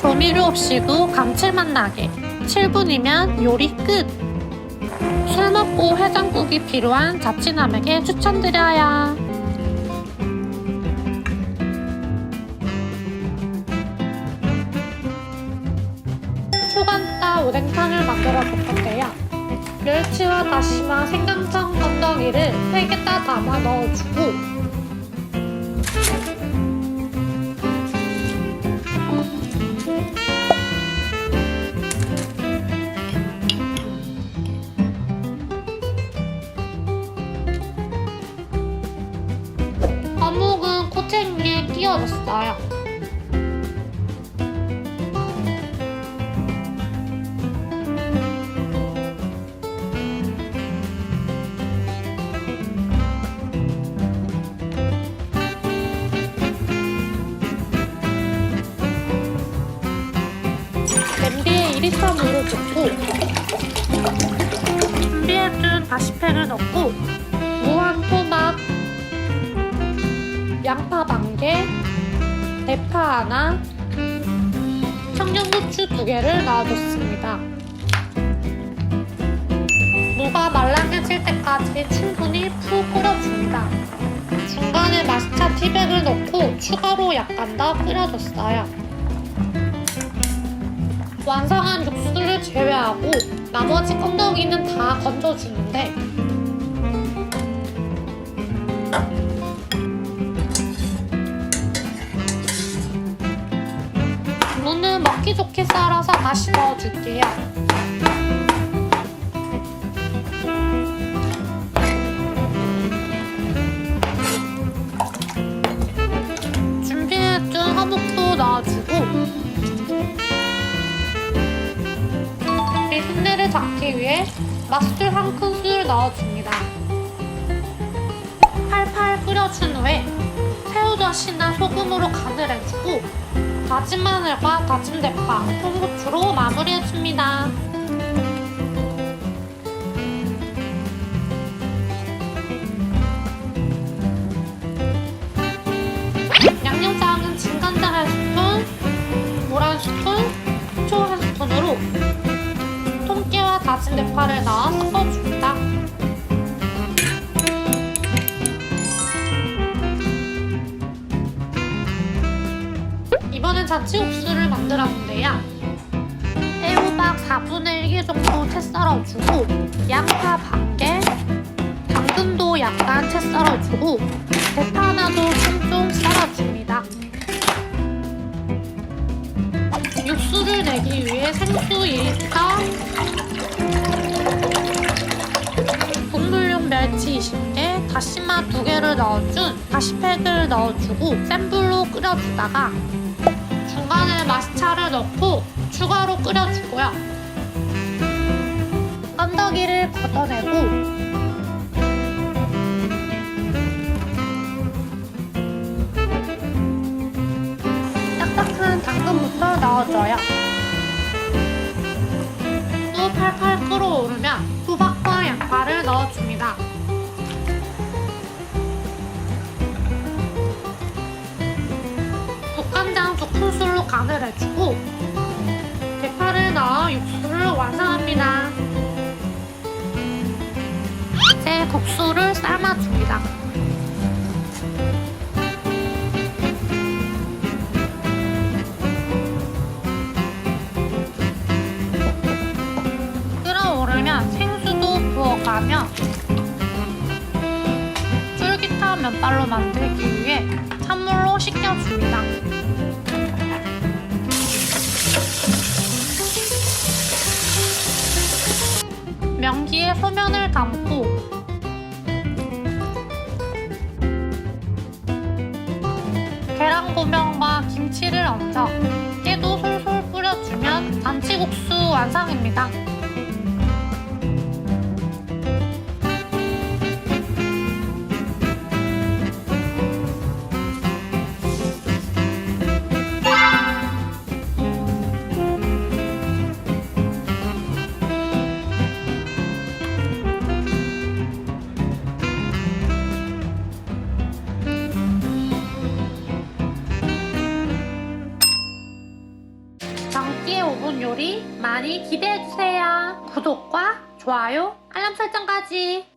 조미료 없이도 감칠맛 나게 7분이면 요리 끝! 술 먹고 해장국이 필요한 자취남에게 추천드려요. 초간다 오뎅탕을 만들어 볼 건데요. 멸치와 다시마, 생강청, 건더기를 3개 다 담아 넣어주고 어묵은 코팅 위에 끼워줬어요. 냄비에 2리터 물을 붓고 준비해둔 다시팩을 넣고 양파 반개 대파 하나 청양고추 두 개를 넣어줬습니다. 무가 말랑해질 때까지 충분히 푹 끓여줍니다. 중간에 마스차 티백을 넣고 추가로 약간 더 끓여줬어요. 완성한 육수를 제외하고 나머지 건더기는 다 건져주는데 썰어서 다시 넣어줄게요. 준비해둔 허묵도 넣어주고 이 흉내를 잡기 위해 맛술 한 큰술 넣어줍니다. 팔팔 끓여준 후에 새우 젓이나 소금으로 간을 해주고 다진 마늘과 다진 대파, 통고추로 마무리해줍니다. 양념장은 진간장 한 스푼, 물 한 스푼, 초한 스푼으로 통깨와 다진 대파를 넣어 섞어줍니다. 이번엔 자취국수를 만들었는데요. 애호박 4분의 1개 정도 채 썰어주고 양파 반 개, 당근도 약간 채 썰어주고 대파 하나도 쫑쫑 썰어줍니다. 육수를 내기 위해 생수 2리터, 국물용 멸치 20개, 다시마 2개를 넣어준 다시팩을 넣어주고 센 불로 끓여주다가 중간에 마스차를 넣고 추가로 끓여주고요. 건더기를 걷어내고 딱딱한 당근부터 넣어줘요. 간장 두 큰술로 간을 해주고 대파를 넣어 육수를 완성합니다. 이제 국수를 삶아줍니다. 끓어오르면 생수도 부어가며 쫄깃한 면발로 만들기 명기에 소면을 담고 계란 고명과 김치를 얹어 깨도 솔솔 뿌려주면 안치국수 완성입니다. 영기의 5분 요리 많이 기대해주세요. 구독과 좋아요, 알람 설정까지.